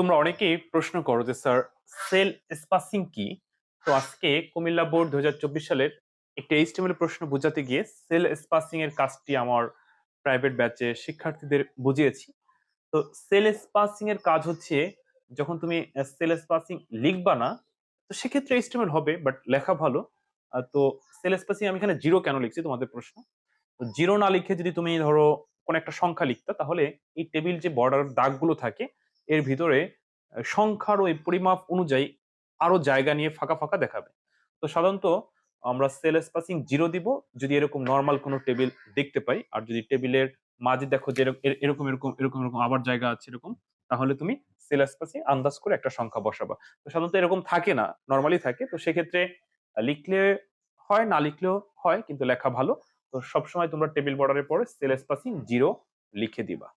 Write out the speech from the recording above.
তোমরা অনেকেই প্রশ্ন করো যে, স্যার, সেল স্পাসিং কি? তো আজকে কুমিল্লা বোর্ড দু হাজার চব্বিশ সালের একটি এইচটিএমএল প্রশ্ন বোঝাতে গিয়ে সেল স্পাসিং এর কাজটি আমার প্রাইভেট ব্যাচে শিক্ষার্থীদের বুঝিয়েছি। তো সেল স্পাসিং এর কাজ হচ্ছে যখন তুমি সেল স্পাসিং লিখবা না, তো সেক্ষেত্রে এইচটিএমএল হবে, বাট লেখা ভালো। তো সেল স্পাসিং আমি এখানে জিরো কেন লিখছি তোমাদের প্রশ্ন? তো জিরো না লিখে যদি তুমি ধরো কোন একটা সংখ্যা লিখতা, তাহলে এই টেবিল যে বর্ডার দাগগুলো থাকে এর ভিতরে সংখ্যার ওই পরিমাপ অনুযায়ী আরও জায়গা নিয়ে ফাঁকা ফাঁকা দেখাবে। তো সাধারণত আমরা সেল স্পাসিং জিরো দিব, যদি এরকম নর্মাল কোনো টেবিল দেখতে পাই, আর যদি টেবিলের মাঝে দেখো যে এরকম এরকম এরকম এরকম আবার জায়গা আছে এরকম, তাহলে তুমি সেল স্পাসিং আন্দাজ করে একটা সংখ্যা বসাবা। তো সাধারণত এরকম থাকে না নর্মালি থাকে। তো সেক্ষেত্রে লিখলে হয়, না লিখলেও হয়, কিন্তু লেখা ভালো। তো সবসময় তোমরা টেবিল বর্ডারের পরে সেল স্পাসিং জিরো লিখে দিবা।